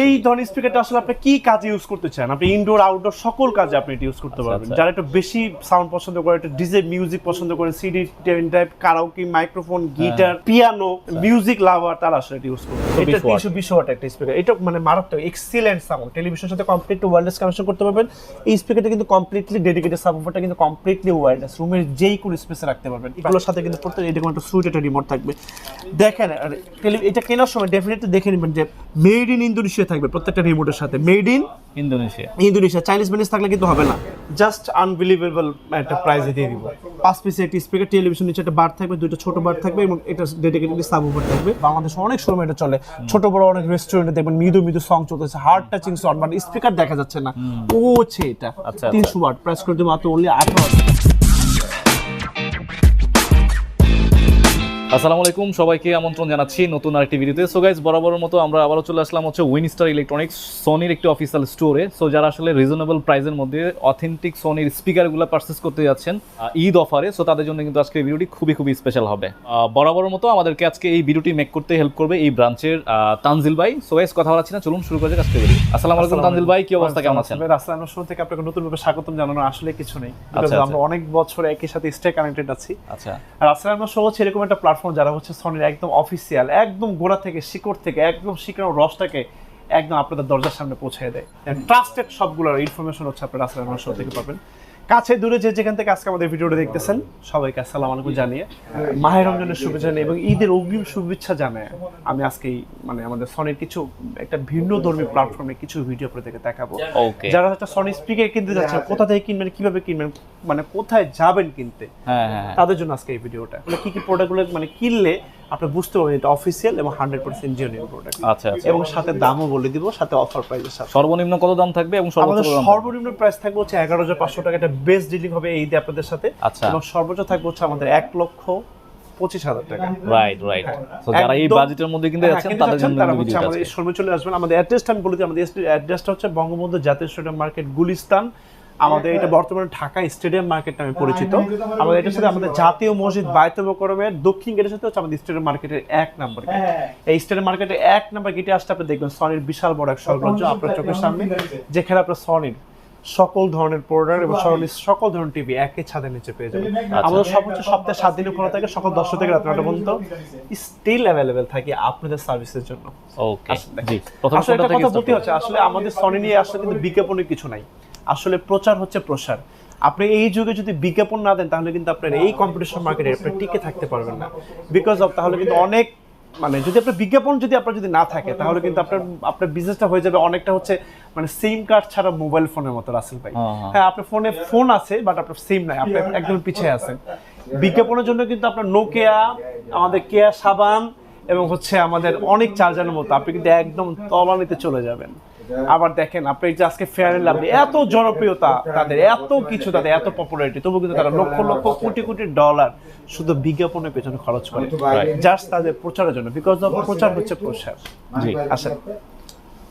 এই ধরনের স্পিকারটা আসলে আপনি কি কাজে ইউজ করতে চান? আপনি ইনডোর আউটডোর সকল কাজে আপনি এটা ইউজ করতে আচ্ছা, পারবেন। আচ্ছা। যারা একটু বেশি সাউন্ড পছন্দ করে একটু ডিজে মিউজিক পছন্দ করে CD ten type karaoke microphone guitar piano music lover তারা আসলে এটা ইউজ করবে এটা 120 তিনশো বিশ ওয়াট একটা স্পিকার এটা মানে মারাত্মক এক্সিলেন্ট সাউন্ড টেলিভিশনের সাথে কমপ্লিট ওয়্যারলেস কানেকশন করতে পারবেন। এই স্পিকারটা কিন্তু কমপ্লিটলি ডেডিকেটেড সাবওয়ুফারটা কিন্তু কমপ্লিটলি ওয়্যারলেস রুমের যেই কোনো স্পেসে রাখতে পারবেন। এগুলোর সাথে কিন্তু প্রত্যেক এরকম একটা সুইট একটা রিমোট থাকবে। দেখেন আর এটা কেনার সময় ডেফিনেটলি দেখে নেবেন যে মেড ইন ইন্দোনেশিয়া থাকবে প্রত্যেকটা রিমোটের সাথে। Made in Indonesia. Indonesia. Chinese manage থাকলে কিন্তু হবে না। জাস্ট আনবিলিভেবল একটা প্রাইসে দিয়ে দিব। পাঁচ পিসে একটি স্পিকার টেলিভিশন নিচে একটা বার থাকবে দুইটা ছোট বার থাকবে এবং এটা ডেডিকেটেডলি সাব উপর থাকবে। বাংলাদেশে অনেক সময় এটা চলে। ছোট বড় অনেক রেস্টুরেন্টে দেখবেন মৃদু মৃদু সং চলতেছে হার্ড টাচিং সং মানে স্পিকার দেখা যাচ্ছে না। ও হচ্ছে এটা। আচ্ছা, তিনশো ওয়াট প্রাইস করে দেবো মাত্র অনলি আঠারো। আসসালামু আলাইকুম সবাইকে আমন্ত্রণ জানাচ্ছি নতুন আরেকটি ভিডিওতে। সো গাইজ বরাবরের মতো আমরা আবারও চলে আসলাম হচ্ছে উইনস্টার ইলেকট্রনিক্স সোনির একটি অফিসিয়াল স্টোরে সো যারা আসলে রিজনেবল প্রাইসের মধ্যে অথেন্টিক সোনির স্পিকারগুলো পারচেস করতে যাচ্ছেন ঈদ অফারে সো তাদের জন্য কিন্তু আজকে এই ভিডিওটি খুবই খুবই স্পেশাল হবে। আহ, বরাবরের মতো আমাদেরকে আজকে এই ভিডিওটি মেক করতে হেল্প করবে এই ব্রাঞ্চের তানজিল ভাই। সো গাইজ কথা বলাচ্ছি না চলুন শুরু করে যাক আজকে ভিডিও আসসালামু আলাইকুম তানজিল ভাই কি অবস্থা কেমন আছেন? রাস্তায় শুরু থেকে আপনাকে নতুন ভাবে স্বাগতম জানানো আসলে কিছু নেই। আচ্ছা, আচ্ছা। আমরা অনেক বছর একই সাথে স্টে কানেক্টেড আছি। আচ্ছা। আর আসলে আমরা হচ্ছে এরকম একটা প্ল্যাটফর্ম যারা হচ্ছে সনির একদম অফিসিয়াল একদম গোড়া থেকে, শিকড় থেকে, একদম শিকড় রসটাকে একদম আপনাদের দরজার সামনে পৌঁছে দেয়। ট্রাস্টেড সবগুলোর ইনফরমেশন হচ্ছে আপনারা আসলে আমার শো থেকে পাবেন। কাছে দূরে যে যেখান থেকে আজকে আমাদের ভিডিওটা দেখতেছেন সবাইকে আসসালামু আলাইকুম জানিয়ে মাহের রমজানের শুভেচ্ছা জানিয়ে এবং ঈদের অগ্রিম শুভেচ্ছা জানায় আমি আজকে এই মানে আমাদের সনির কিছু একটা ভিন্ন ধর্মী প্ল্যাটফর্মে কিছু ভিডিও আপনাদেরকে দেখাবো। যারা একটা সনি স্পিকার কিনতে যাচ্ছেন কোথা থেকে কিনবেন কীভাবে কিনবেন মানে কোথায় যাবেন কিনতে হ্যাঁ হ্যাঁ হ্যাঁ। তাদের জন্য আজকে এই ভিডিওটা মানে কি কি প্রোডাক্টগুলো মানে কিনলে আপনি বুঝতে পারবেন এটা অফিসিয়াল এবং হান্ড্রেড পার্সেন্ট জেনুইন প্রোডাক্ট আচ্ছা এবং সাথে দামও বলে দিব সাথে অফার প্রাইসের সাথে। সর্বনিম্ন কত দাম থাকবে এবং সর্বোচ্চ? সর্বনিম্ন প্রাইস থাকবে হচ্ছে এগারো হাজার পাঁচশো টাকা। এটা বেস্ট ডিলিং হবে এই আপনাদের সাথে। আচ্ছা। এবং সর্বোচ্চ থাকবে হচ্ছে আমাদের এক লক্ষ পঁচিশ হাজার টাকা। রাইট রাইট তো যারা এই বাজেটের মধ্যে কিনতে হ্যাঁ, যাচ্ছেন তাদের জন্য তারা হচ্ছে আমাদের। শোরুমে চলে আসবেন। আমাদের অ্যাড্রেসটা আমি বলে দিই আমাদের অ্যাড্রেসটা হচ্ছে বঙ্গবন্ধু জাতীয় স্টেডিয়াম মার্কেট গুলিস্তান। আমাদের এটা বর্তমানে ঢাকা স্টেডিয়াম মার্কেট নামে পরিচিত। আমাদের এটার সাথে আমাদের জাতীয় মসজিদ বায়তুল করমের দক্ষিণ গেটের সাথে হচ্ছে আমাদের স্টেডিয়াম মার্কেটের এক নম্বর গেট। এই স্টেডিয়াম মার্কেটের এক নম্বর গেটে আসতে আপনি দেখবেন সনির বিশাল বড় এক সরবরাহ আপনার চোখের সামনে যেখানে আপনার সনির সকল ধরনের প্রোডাক্ট এবং সকল ধরনের টিভি একই ছাদের নিচে পেয়ে যাবেন। আমাদের সর্বোচ্চ সপ্তাহে সাত দিনে খোলা থাকে সকাল দশটা থেকে রাত নটা পর্যন্ত স্টিল অ্যাভেলেবেল থাকে আপনাদের সার্ভিসের জন্য। ওকে আসলে জি প্রথম কথা বলতে হচ্ছে আসলে আমাদের সনি নিয়ে আসলে কিন্তু বিজ্ঞাপনের কিছু নাই। আসলে প্রচার হচ্ছে প্রসার। আপনি এই যুগে যদি বিজ্ঞাপন না দেন তাহলে কিন্তু আপনার এই কম্পিটিশন মার্কেটে আপনি টিকে থাকতে পারবেন না। বিকজ অফ তাহলে কিন্তু অনেক মানে যদি আপনার বিজ্ঞাপন যদি আপনার যদি না থাকে তাহলে কিন্তু আপনার আপনার বিজনেসটা হয়ে যাবে অনেকটা হচ্ছে মানে সিম কার্ড ছাড়া মোবাইল ফোনের মতো রাসেল ভাই। হ্যাঁ, হ্যাঁ। হ্যাঁ আপনার ফোনে ফোন আছে বাট আপনার সিম নাই আপনি একদম পিছিয়ে আছেন। বিজ্ঞাপনের জন্য কিন্তু আপনার নোকিয়া আমাদের কেয়া সাবান এবং হচ্ছে আমাদের অনেক চার্জারের মতো আপনি কিন্তু একদম তলানিতে চলে যাবেন। আবার দেখেন আপনি যে আজকে ফেয়ার এন্ড লাভলি এত জনপ্রিয়তা তাদের এত কিছু তাদের এত পপুলারিটি তবু কিন্তু তারা লক্ষ লক্ষ কোটি কোটি ডলার শুধু বিজ্ঞাপনের পেছনে খরচ করে। জাস্ট তাদের প্রচারের জন্য বিকজ অফ প্রচার হচ্ছে প্রসার। জি। আসেন।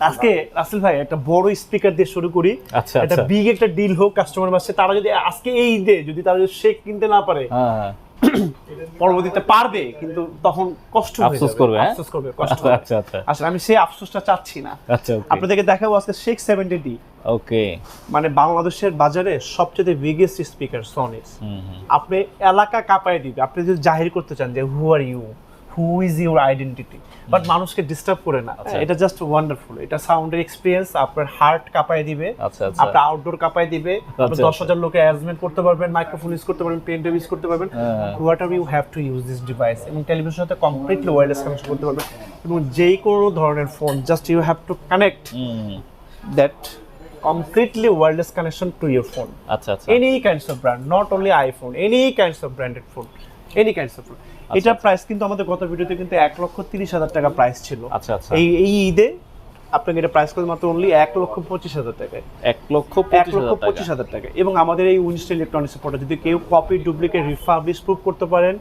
আজকে রাসেল ভাই একটা বড় স্পিকার দিয়ে শুরু করি। আচ্ছা, একটা আচ্ছা। বিগ একটা ডিল হোক কাস্টমার বাসে তারা যদি আজকে এই ঈদে যদি তারা যদি শেক কিনতে না পারে হ্যাঁ। পরবর্তীতে পারবে কিন্তু তখন কষ্ট আফসোস। করবে, হ্যাঁ? আফসোস করবে কষ্ট আচ্ছা আচ্ছা আচ্ছা। আসলে আমি সেই আফসোসটা চাচ্ছি না। আচ্ছা আপনাদেরকে দেখাবো আজকে শেখ সেভেন্টি ডি ওকে মানে বাংলাদেশের বাজারে সবচেয়ে বিগেস্ট স্পিকার হুম আপনি এলাকা কাঁপায় দিবে। আপনি যদি জাহির করতে চান যে who are you who is your identity but মানুষকে ডিস্টার্ব করে না। আচ্ছা। এটা জাস্ট ওয়ান্ডারফুল এটা সাউন্ডের এক্সপিরিয়েন্স আপনার হার্ট কাঁপায় দিবে আচ্ছা আচ্ছা। আপনার আউটডোর কাঁপায় দিবে আপনি দশ হাজার লোকে অ্যারেঞ্জমেন্ট করতে পারবেন মাইক্রোফোন ইউজ করতে পারবেন পেন ইউজ করতে পারবেন। হ্যাঁ। What are you have to use this device এবং টেলিভিশনের সাথে কমপ্লিটলি ওয়্যারলেস কানেকশন করতে পারবেন এবং যেই কোনো ধরনের phone just you have to connect that completely wireless connection to your phone আচ্ছা আচ্ছা। Any kinds of brand not only iphone any kinds of branded phone any kinds of phone এটা price কিন্তু আমাদের গত ভিডিওতে কিন্তু এক লক্ষ তিরিশ হাজার টাকা প্রাইস ছিল। আচ্ছা আচ্ছা। এই এই ঈদে আপনাকে এটা প্রাইস করে মাত্র অনলি এক লক্ষ পঁচিশ হাজার টাকায় এক লক্ষ এক লক্ষ পঁচিশ টাকা। হাজার টাকা। এবং আমাদের এই উইনস্টেল ইলেকট্রনিক্স পড়ে যদি কেউ কপি ডুপ্লিকেট রিফাবলিশ প্রুফ করতে পারেন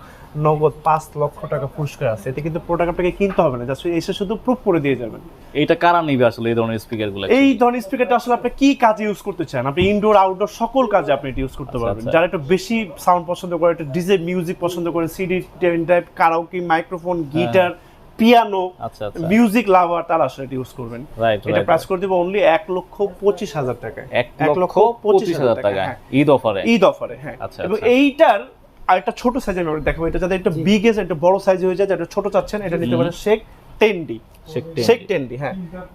নগদ পাঁচ লক্ষ টাকা পুরস্কার আছে। এতে কিন্তু প্রোডাক্ট আপনাকে কিনতে হবে না। জাস্ট এসে শুধু প্রুফ করে দিয়ে যাবেন। এটা কারা নিবে আসলে এই ধরনের স্পিকারগুলো? এই ধরনের স্পিকারটা আসলে আপনি কি কাজে ইউজ করতে চান? আপনি ইনডোর আউটডোর সকল কাজে আপনি এটা ইউজ করতে আচ্ছা, পারবেন। আচ্ছা। যারা একটু বেশি সাউন্ড পছন্দ করে একটু ডিজে মিউজিক পছন্দ করে CD ten type karaoke microphone. Guitar piano আচ্ছা আচ্ছা। মিউজিক লাভার তারা আসলে ইউজ করবেন। এটা প্রাইস করে দিব অনলি এক লক্ষ পঁচিশ হাজার টাকায়। এক লক্ষ পঁচিশ হাজার টাকা হ্যাঁ। ঈদ অফারে ঈদ অফারে হ্যাঁ। আচ্ছা, এবং এইটার এইটার আরেকটা ছোট সাইজের ব্যাপারে দেখাবো এটা যাতে একটা বিগেস্ট একটা বড় সাইজ হয়ে যায় যেটা ছোট চাচ্ছেন এটা নিতে পারেন shake ten D shake ten D হ্যাঁ।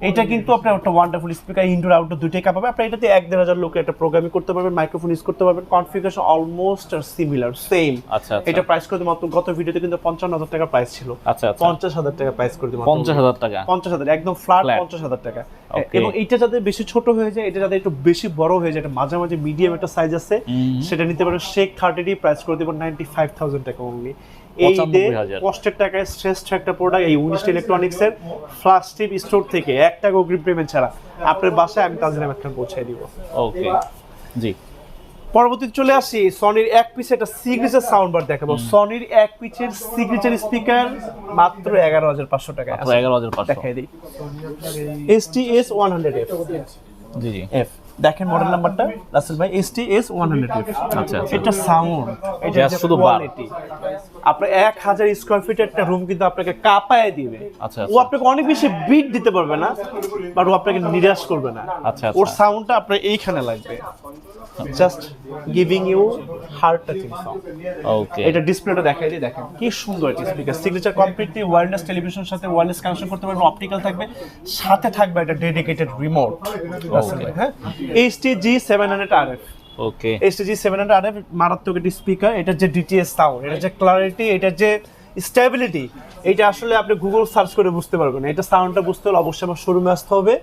এটা কিন্তু আপনার একটা ওয়ান্ডারফুল স্পিকার ইনডোর আউটডোর দুইটাই কাপাবে। আপনি এটাতে এক দেড় হাজার লোকের একটা প্রোগ্রামিং করতে পারবেন মাইক্রোফোন ইউজ করতে পারবেন। কনফিগারেশন অলমোস্ট সিমিলার সেম আচ্ছা আচ্ছা। এটা প্রাইস করে মাত্র গত ভিডিওতে কিন্তু পঞ্চান্ন হাজার টাকা প্রাইস ছিল। আচ্ছা আচ্ছা। পঞ্চাশ হাজার টাকা প্রাইস করে দিই পঞ্চাশ হাজার টাকা। পঞ্চাশ হাজার একদম ফ্ল্যাট পঞ্চাশ হাজার টাকা। এবং এটা যাতে বেশি ছোট হয়ে যায় এটা যাতে একটু বেশি বড় হয়ে যায় এটা মাঝামাঝি মিডিয়াম একটা সাইজ আছে সেটা নিতে পারেন। শেক থার্টি ডি প্রাইস করে নাইনটি ফাইভ থাউজেন্ড টাকা অনলি এই 95,000 কষ্টের টাকায় শ্রেষ্ঠ একটা প্রোডাক্ট এই উনিশটা ইলেকট্রনিক্স এর ফ্লাশ টিপ স্টোর থেকে এক টাকা অগ্রিম পেমেন্ট ছাড়া আপনার বাসায় আমি তাজরিম একটা পৌঁছাই দিব। ওকে জি। পরবর্তীতে চলে আসি সনির এক পিস একটা সিগনেচার সাউন্ড বার দেখাবো সনির এক পিসের সিগনেচার স্পিকার মাত্র এগারো হাজার পাঁচশো টাকা এগারো হাজার দেখাই দিই। S T S one hundred F G G. F দেখেন মডেল নাম্বারটা রাসেল ভাই S T S one hundred F আচ্ছা, আচ্ছা। এটা সাউন্ড এটা শুধু। কোয়ালিটি আপনার এক হাজার স্কোয়ার ফিটের একটা রুম কিন্তু আপনাকে কাঁপায় দিবে আচ্ছা, ও আচ্ছা। আপনাকে অনেক বেশি বিট দিতে পারবে না বাট ও আপনাকে নিরাশ করবে না আচ্ছা, ওর আচ্ছা। সাউন্ডটা আপনার এইখানে লাগবে just giving you heart touching sound okay এটা ডিসপ্লেটা দেখাই দিই দেখেন কি সুন্দর একটা স্পিকার সিগনেচার কমপ্লিটলি ওয়্যারলেস টেলিভিশনের সাথে ওয়্যারলেস কানেকশন করতে পারবেন অপটিক্যাল থাকবে সাথে থাকবে একটা ডেডিকেটেড রিমোট হ্যাঁ? HT G seven hundred R F okay HT G seven hundred R F মারাত্মক একটি স্পিকার এটার যে ডিটিএস সাউন্ড এটার যে ক্লারিটি এটার যে স্টেবিলিটি এটা আসলে আপনি গুগল সার্চ করে বুঝতে পারবেন। না। এটা সাউন্ডটা বুঝতে হলে অবশ্যই আমার শোরুমে আসতে হবে।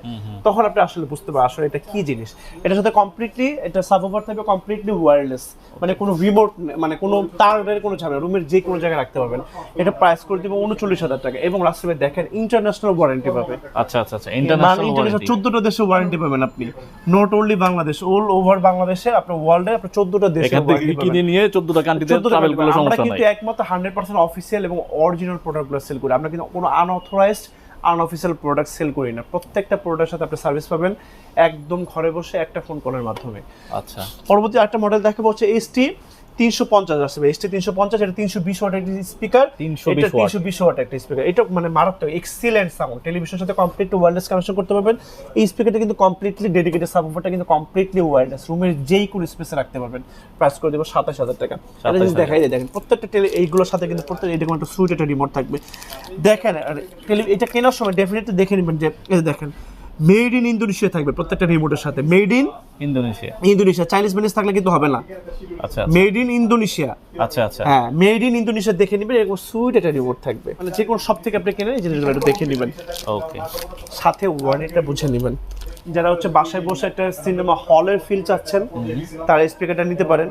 তখন আপনি আসলে বুঝতে পারবেন আসলে এটা কি জিনিস। এটার সাথে কমপ্লিটলি এটা সাবওভার থাকবে কমপ্লিটলি ওয়্যারলেস মানে কোনো রিমোট মানে কোনো তারের কোনো ঝামেলা রুমের যে কোনো জায়গায় রাখতে পারবেন। এটা প্রাইস করে দিব উনচল্লিশ হাজার টাকা এবং রাস্তায় দেখেন ইন্টারন্যাশনাল ওয়ারেন্টি পাবে। আচ্ছা আচ্ছা আচ্ছা মানে ইন্টারন্যাশনাল ইন্টারন্যাশনাল চোদ্দটা দেশে ওয়ারেন্টি পাবেন আপনি। Not only Bangladesh all over বাংলাদেশে আপনার ওয়ার্ল্ডে আপনি চোদ্দটা দেশে কিনে নিয়ে চোদ্দটা কান্ট্রিতে ট্রাভেল করলে সমস্যা কিন্তু নাই। একমাত্র হান্ড্রেড পার্সেন্ট অফিসিয়াল এবং অরিজিনাল প্রোডাক্টগুলো সেল করি। আমরা কিন্তু কোনো আনঅথরাইজড আনঅফিসিয়াল প্রোডাক্ট সেল করি না। প্রত্যেকটা প্রোডাক্টের সাথে আপনি সার্ভিস পাবেন একদম ঘরে বসে একটা ফোন কলের মাধ্যমে। আচ্ছা। পরবর্তী একটা মডেল দেখাবো হচ্ছে এইচটি তিনশো পঞ্চাশ আসবে। এইচটি তিনশো পঞ্চাশ এটা তিনশো বিশ ওয়াট একটি স্পিকার 320 এটা তিনশো বিশ ওয়াট একটা স্পিকার এটা মানে মারাত্মক এক্সিলেন্ট সাউন্ড টেলিভিশনের সাথে কমপ্লিট ওয়্যারলেস কানেকশন করতে পারবেন। এই স্পিকারটা কিন্তু কমপ্লিটলি ডেডিকেটেড সাবওয়ারটা কিন্তু কমপ্লিটলি ওয়্যারলেস রুমের যেই কোনো স্পেসে রাখতে পারবেন। প্রাইস করে দেবো সাতাশ হাজার টাকা। এটা যদি 27,000 দেখাই দেখেন প্রত্যেকটা টেলি এইগুলোর সাথে কিন্তু প্রত্যেক এরকম একটা সুইট একটা রিমোট থাকবে। দেখেন আর এটা কেনার সময় ডেফিনেটলি দেখে নেবেন যে দেখেন মেড ইন ইন্দোনেশিয়া থাকবে প্রত্যেকটা রিমোটের সাথে। Made in Indonesia. Indonesia Chinese business থাকলে কিন্তু হবে না। আচ্ছা মেড ইন ইন্দোনেশিয়া আচ্ছা আচ্ছা। হ্যাঁ মেড ইন ইন্দোনেশিয়া দেখে নেবেন এরকম সুইট একটা রিমোট থাকবে। মানে যে কোনো সব থেকে আপনি কেনেন এই জিনিসগুলো একটু দেখে নেবেন। ওকে সাথে ওয়ারেন্টিটা বুঝে নেবেন। যারা হচ্ছে বাসায় বসে একটা সিনেমা হলের ফিল চাচ্ছেন তারা স্পিকারটা নিতে পারেন।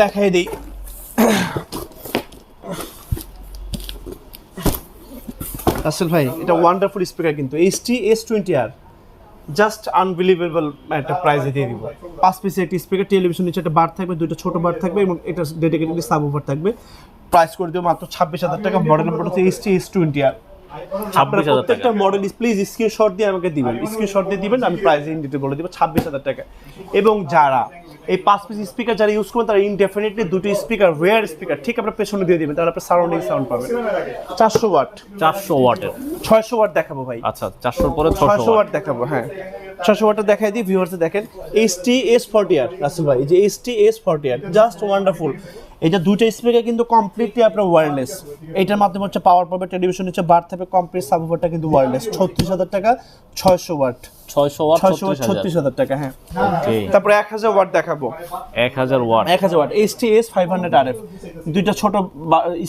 দেখাই দিই। আসল ভাই, এটা ওয়ান্ডারফুল স্পিকার কিন্তু। HT S twenty R just unbelievable একটা প্রাইজে দিয়ে দিব। পাঁচ পিসে একটি স্পিকার টেলিভিশন নিচে একটা বার থাকবে দুটো ছোট বার থাকবে এবং এটা ডেডিকেটেড সাব ওভার থাকবে। প্রাইস করে দেবো মাত্র ছাব্বিশ হাজার টাকা। মডেল নাম্বার হচ্ছে এইচটি এস টোয়েন্টি আর। আপনারা 26,000 টাকা। প্রত্যেকটা মডেল প্লিজ স্ক্রিনশট দিয়ে আমাকে দিবেন। স্ক্রিনশট দিয়ে দিবেন আমি প্রাইস দিতে বলে দিব ছাব্বিশ হাজার টাকা। এবং যারা এই পাঁচ পিস স্পিকার যারা ইউজ করবেন তারা ইনডেফিনেটলি দুটো স্পিকার রেয়ার স্পিকার ঠিক আপনার পেছনে দিয়ে দিবেন তাহলে আপনার সারাউন্ডিং সাউন্ড পাবেন। চারশো ওয়াট চারশো ওয়াটের ছয়শো ওয়াট দেখাবো ভাই। আচ্ছা চারশোর পরে ছয়শো ওয়াট দেখাবো হ্যাঁ। ছয়শো ওয়াটটা দেখাই দিই ভিউয়ার্সে দেখেন H T S forty R Rasel ভাই যে H T S forty R just wonderful এটা দুটো স্পিকার কিন্তু কমপ্লিটলি আপনার ওয়্যারলেস এটার মাধ্যমে হচ্ছে পাওয়ার পাবে টেলিভিশন হচ্ছে বার থাকবে কমপ্লিট সাবওয়ারটা কিন্তু ওয়্যারলেস ছত্রিশ হাজার টাকা ছয়শো ওয়াট ছয়শো ওয়াট ছয়শো ওয়াট ছত্রিশ হাজার টাকা হ্যাঁ। তারপরে এক হাজার ওয়াট দেখাবো। এক হাজার ওয়াট এক হাজার watt H T S five hundred R F দুইটা ছোট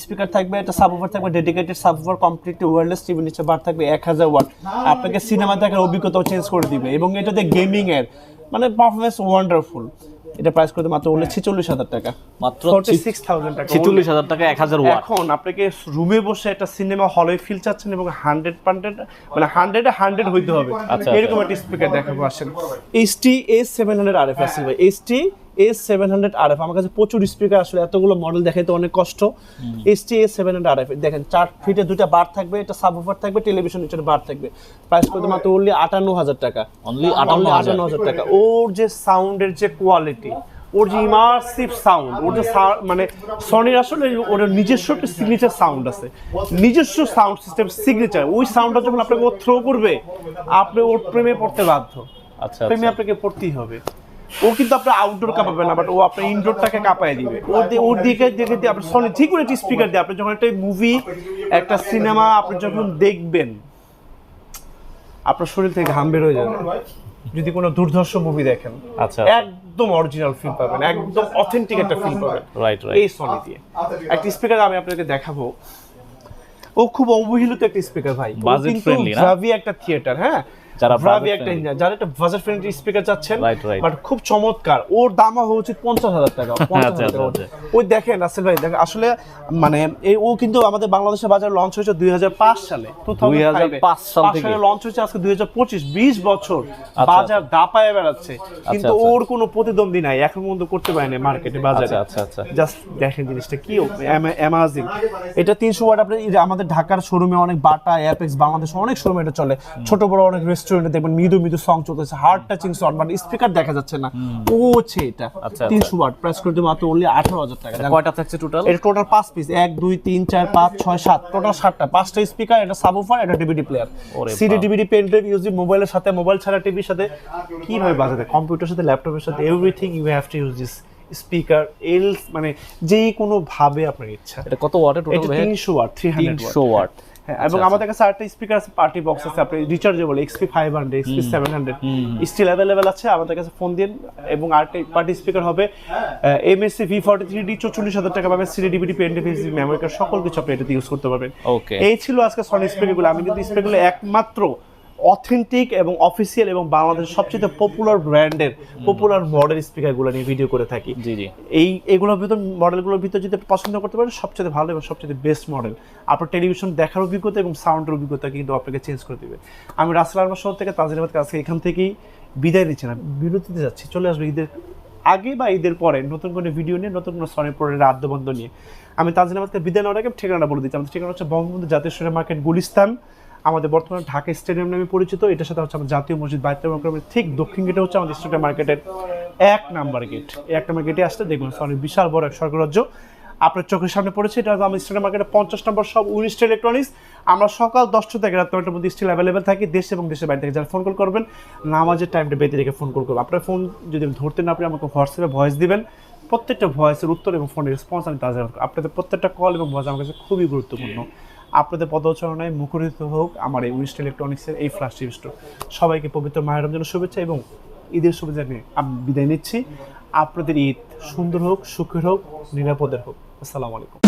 স্পিকার থাকবে একটা সাবওভার থাকবে dedicated subwoofer completely wireless TV নিচে বার থাকবে এক হাজার ওয়াট আপনাকে সিনেমা দেখার অভিজ্ঞতাও চেঞ্জ করে দিবে। এবং এটাতে গেমিং এর মানে পারফরমেন্স ওয়ান্ডারফুল এটা প্রাইস করতে মাত্র উনি ছেচল্লিশ হাজার টাকা। মাত্র ছিচল্লিশ হাজার টাকা এক হাজার ওয়াট এখন আপনাকে রুমে বসে একটা সিনেমা হলে ফিল চাচ্ছেন এবং হান্ড্রেড পান্ড্রেড মানে হান্ড্রেডে হান্ড্রেড হইতে হবে। আচ্ছা, এরকম একটা স্পিকার দেখাবো আসেন। HT S seven hundred R F আসছে ভাই। H T S seven hundred R F আমার কাছে প্রচুর স্পিকার আসলে এতগুলো মডেল দেখাইতে অনেক কষ্ট। H T S seven hundred R F দেখেন চার ফিটে দুটা বার থাকবে এটা সাব থাকবে টেলিভিশন নিচে বার থাকবে। প্রাইস করতে মাত্র অনলি আটান্ন হাজার টাকা। অনলি আটান্ন আটান্ন হাজার টাকা। ওর যে সাউন্ডের যে কোয়ালিটি ওর যে ইমার্সিভ সাউন্ড ওর যে মানে সনির আসলে ওর নিজস্ব একটা সিগনেচার সাউন্ড আছে। নিজস্ব সাউন্ড সিস্টেম সিগনেচার ওই সাউন্ডটা যখন আপনাকে ও থ্রো করবে আপনি ওর প্রেমে পড়তে বাধ্য। আচ্ছা প্রেমে আচ্ছা। আপনাকে পড়তেই হবে। ও কিন্তু আপনার আউটডোর কাঁপাবে না বাট ও আপনার ইনডোরটাকে কাঁপায় দিবে। দিয়ে ওর দিকে দেখে দিয়ে আপনার সনি ঠিক করে একটি স্পিকার দিয়ে আপনি যখন একটা মুভি একটা সিনেমা আপনি যখন দেখবেন আপনার শরীর থেকে ঘাম বের হয়ে যাবে। যদি কোনো দুর্ধর্ষ মুভি দেখেন আচ্ছা। একদম অরিজিনাল ফিল পাবেন একদম অথেন্টিক একটা ফিল পাবেন। রাইট রাইট এই সনি দিয়ে। একটা স্পিকার আমি আপনাকে দেখাবো। ও খুব অবহেলিত একটা স্পিকার ভাই। ও কিন্তু friendly না? একটা থিয়েটার হ্যাঁ? যারা budget একটা friendly। যারা একটা বাজার ফ্রেন্ডলি স্পিকার চাচ্ছেন. বাট খুব চমৎকার ওর দাম হওয়া উচিত পঞ্চাশ হাজার টাকা পঞ্চাশ আচ্ছা, হাজার আচ্ছা, ওই দেখেন রাসেল ভাই দেখেন আসলে মানে এই ও কিন্তু আমাদের বাজারে লঞ্চ হয়েছে দুই হাজার পাঁচ সালে 2005 2005 সাল থেকে। সালে লঞ্চ হয়েছে আজকে দুই হাজার পঁচিশ বিশ বছর আচ্ছা। বাজার দাপায় বেড়াচ্ছে কিন্তু আচ্ছা। ওর কোনো প্রতিদ্বন্দ্বী নাই এখন পর্যন্ত করতে পারেনি মার্কেটে বাজারে আচ্ছা আচ্ছা আচ্ছা জাস্ট দেখেন জিনিসটা কি অ্যামাজিং এটা তিনশো ওয়াট আপনার আমাদের ঢাকার শোরুমে অনেক বাটা অ্যাপেক্স বাংলাদেশ অনেক শোরুমে এটা চলে ছোট বড় অনেক রেস্টুরেন্টে দেখবেন মৃদু মৃদু সং চলতেছে হার্ড টাচিং সাউন্ড মানে স্পিকার দেখা যাচ্ছে না। ও হচ্ছে এটা। আচ্ছা। তিনশো ওয়াট প্রেস করতে মাত্র অনলি আঠারো হাজার টাকা। কয়টা থাকছে টোটাল এটা টোটাল পাঁচ পিস এক দুই তিন চার পাঁচ ছয় সাত। টোটাল সাতটা। পাঁচটা স্পিকার এটা সাবুফার এটা DVD player CD DVD pen drive use মোবাইলের সাথে মোবাইল ছাড়া টিভির সাথে কীভাবে বাজাতে? কম্পিউটার সাথে ল্যাপটপের সাথে everything you have to use this speaker else মানে যেই কোনো ভাবে আপনার ইচ্ছা। এটা কত ওয়াটের এটা টোটাল ভাই তিনশো ওয়াট থ্রি হান্ড্রেড 300 ওয়াট হ্যাঁ এবং আমাদের কাছে আরেকটা স্পিকার আছে পার্টি বক্স আছে আপনি rechargeable XP five hundred XP seven hundred still available আছে আমাদের কাছে ফোন দিন এবং আরেকটা পার্টি স্পিকার হবে M S C V forty three D চল্লিশ হাজার টাকা পাবেন CD DVD pen DVD memory card সকল কিছু আপনি এটাতে ইউজ করতে পারবেন। ওকে এই ছিল আজকে সনি স্পিকারগুলো আমি কিন্তু স্পিকারগুলো একমাত্র অথেন্টিক এবং অফিসিয়াল এবং বাংলাদেশের সবচেয়ে পপুলার ব্র্যান্ডের পপুলার মডেল স্পিকারগুলো নিয়ে ভিডিও করে থাকি। জি জি। এই এগুলোর ভিতর মডেলগুলোর ভিতর যদি পছন্দ করতে পারেন সবচেয়ে ভালো এবং সবচেয়ে বেস্ট মডেল আপনার টেলিভিশন দেখার অভিজ্ঞতা এবং সাউন্ডের অভিজ্ঞতা কিন্তু আপনাকে চেঞ্জ করে দেবে। আমি রাসেল আলমার শহর থেকে তাজির আহমেদ কাছে এখান থেকেই বিদায় নিচ্ছি। না বিরতিতে যাচ্ছি। চলে আসবে ঈদের আগে বা ঈদের পরে নতুন কোনো ভিডিও নিয়ে নতুন কোনো সনের পরে রাদ্যবন্ধ নিয়ে। আমি তাজির আহমেদকে বিদায় নেওয়ার আগে ঠিকানাটা বলে দিচ্ছি। আমাদের ঠিকানা হচ্ছে বঙ্গবন্ধু জাতীয় মার্কেট গুলিস্তান। আমাদের বর্তমানে ঢাকা স্টেডিয়াম নামে পরিচিত। এটার সাথে হচ্ছে আমাদের জাতীয় মসজিদ বাইতুল মোকাররমের ঠিক দক্ষিণ গেটে হচ্ছে আমাদের স্টেডিয়াম মার্কেটের এক নাম্বার গেট। এক নাম্বার গেটে আসতে দেখুন অনেক বিশাল বড় এক স্বর্গরাজ্য। আপনার চোখের সামনে পড়েছে, এটা আমাদের স্টেডিয়াম মার্কেটের পঞ্চাশ নম্বর সব উনিশটা ইলেকট্রনিক্স আমরা সকাল দশটা থেকে রাত নয়টার মধ্যে স্টিল অ্যাভেলেবেল থাকি, দেশ এবং দেশের বাইরে থেকে যারা ফোন কল করবেন, নামাজের টাইমটা বেঁধে রেখে ফোন কল করবেন। আপনার ফোন যদি ধরতে না পারি, আমাকে হোয়াটসঅ্যাপে ভয়েস দিবেন। প্রত্যেকটা ভয়েসের উত্তর এবং ফোনের রেসপন্স আমি তাজা। আপনাদের প্রত্যেকটা কল এবং ভয়েস আমার কাছে খুবই গুরুত্বপূর্ণ। আপনাদের পদচারণায় মুখরিত হোক আমার এই উইস্ট ইলেকট্রনিক্সের এই টিভি স্টোর সবাইকে পবিত্র মায়ের রমজানের শুভেচ্ছা এবং ঈদের শুভেচ্ছা নিয়ে আমি বিদায় নিচ্ছি। আপনাদের ঈদ সুন্দর হোক, সুখের হোক, নিরাপদের হোক। আসসালামু আলাইকুম।